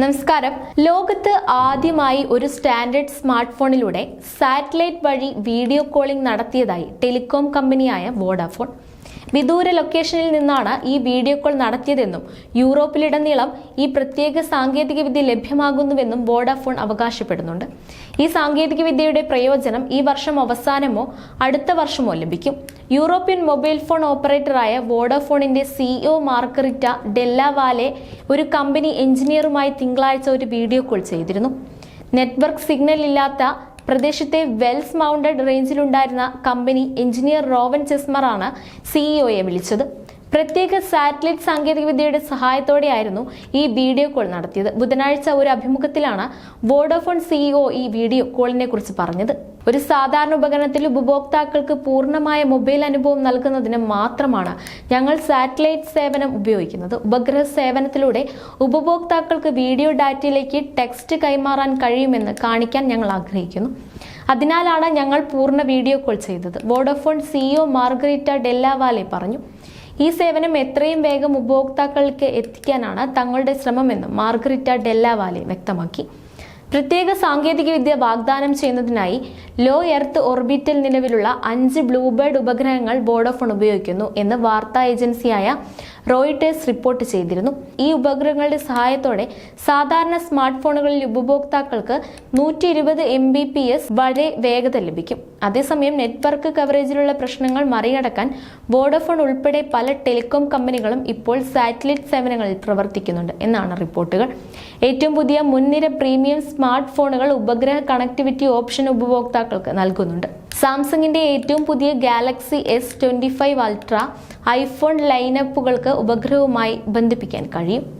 നമസ്കാരം. ലോകത്ത് ആദ്യമായി ഒരു സ്റ്റാൻഡേർഡ് സ്മാർട്ട് ഫോണിലൂടെ സാറ്റലൈറ്റ് വഴി വീഡിയോ കോളിംഗ് നടത്തിയതായി ടെലികോം കമ്പനിയായ വോഡാഫോൺ വിദൂര ലൊക്കേഷനിൽ നിന്നാണ് ഈ വീഡിയോ കോൾ നടത്തിയതെന്നും യൂറോപ്പിലുടനീളം ഈ പ്രത്യേക സാങ്കേതികവിദ്യ ലഭ്യമാകുന്നുവെന്നും വോഡാഫോൺ അവകാശപ്പെടുന്നുണ്ട്. ഈ സാങ്കേതികവിദ്യയുടെ പ്രയോജനം ഈ വർഷം അവസാനമോ അടുത്ത വർഷമോ ലഭിക്കും. യൂറോപ്യൻ മൊബൈൽ ഫോൺ ഓപ്പറേറ്ററായ വോഡാഫോണിന്റെ CEO Margherita Della Valle company എഞ്ചിനീയറുമായി തിങ്കളാഴ്ച ഒരു വീഡിയോ കോൾ ചെയ്തിരുന്നു. നെറ്റ്വർക്ക് സിഗ്നൽ ഇല്ലാത്ത പ്രദേശത്തെ വെൽസ് മൗണ്ടഡ് റേഞ്ചിലുണ്ടായിരുന്ന കമ്പനി എഞ്ചിനീയർ റോവൻ ചെസ്മറാണ് സിഇഒയെ വിളിച്ചത്. പ്രത്യേക സാറ്റലൈറ്റ് സാങ്കേതികവിദ്യയുടെ സഹായത്തോടെയായിരുന്നു ഈ വീഡിയോ കോൾ നടത്തിയത്. ബുധനാഴ്ച ഒരു അഭിമുഖത്തിലാണ് വോഡോഫോൺ സിഇഒ ഈ വീഡിയോ കോളിനെ കുറിച്ച് പറഞ്ഞത്. ഒരു സാധാരണ ഉപകരണത്തിൽ ഉപഭോക്താക്കൾക്ക് പൂർണമായ മൊബൈൽ അനുഭവം നൽകുന്നതിന് മാത്രമാണ് ഞങ്ങൾ സാറ്റലൈറ്റ് സേവനം ഉപയോഗിക്കുന്നത്. ഉപഗ്രഹ സേവനത്തിലൂടെ ഉപഭോക്താക്കൾക്ക് വീഡിയോ ഡാറ്റയിലേക്ക് ടെക്സ്റ്റ് കൈമാറാൻ കഴിയുമെന്ന് കാണിക്കാൻ ഞങ്ങൾ ആഗ്രഹിക്കുന്നു. അതിനാലാണ് ഞങ്ങൾ പൂർണ വീഡിയോ കോൾ ചെയ്തത്. വോഡോഫോൺ സിഇഒ മാർഗരിറ്റ ഡെല്ലാവാലെ പറഞ്ഞു. ഈ സേവനം എത്രയും വേഗം ഉപഭോക്താക്കൾക്ക് എത്തിക്കാനാണ് തങ്ങളുടെ ശ്രമമെന്നും മാർഗരിറ്റ ഡെല്ലാവാലെ വ്യക്തമാക്കി. പ്രത്യേക സാങ്കേതികവിദ്യ വാഗ്ദാനം ചെയ്യുന്നതിനായി ലോ എർത്ത് ഓർബിറ്റിൽ നിലവിലുള്ള അഞ്ച് ബ്ലൂബേർഡ് ഉപഗ്രഹങ്ങൾ വോഡോഫോൺ ഉപയോഗിക്കുന്നു എന്ന് വാർത്താ ഏജൻസിയായ റോയിട്ടേഴ്സ് റിപ്പോർട്ട് ചെയ്തിരുന്നു. ഈ ഉപഗ്രഹങ്ങളുടെ സഹായത്തോടെ സാധാരണ സ്മാർട്ട് ഫോണുകളിൽ ഉപഭോക്താക്കൾക്ക് നൂറ്റി ഇരുപത് എം ബി പി എസ് വളരെ വേഗത ലഭിക്കും. അതേസമയം നെറ്റ്വർക്ക് കവറേജിലുള്ള പ്രശ്നങ്ങൾ മറികടക്കാൻ വോഡഫോൺ ഉൾപ്പെടെ പല ടെലികോം കമ്പനികളും ഇപ്പോൾ സാറ്റലൈറ്റ് സേവനങ്ങളിൽ പ്രവർത്തിക്കുന്നുണ്ട് എന്നാണ് റിപ്പോർട്ടുകൾ. ഏറ്റവും പുതിയ മുൻനിര പ്രീമിയം സ്മാർട്ട് ഫോണുകൾ ഉപഗ്രഹ കണക്ടിവിറ്റി ഓപ്ഷൻ ഉപഭോക്താക്കൾക്ക് നൽകുന്നുണ്ട്. സാംസങ്ങിന്റെ ഏറ്റവും പുതിയ Galaxy S twenty five ultra iPhone ലൈനപ്പുകൾക്ക് ഉപഗ്രഹവുമായി ബന്ധിപ്പിക്കാൻ കഴിയും.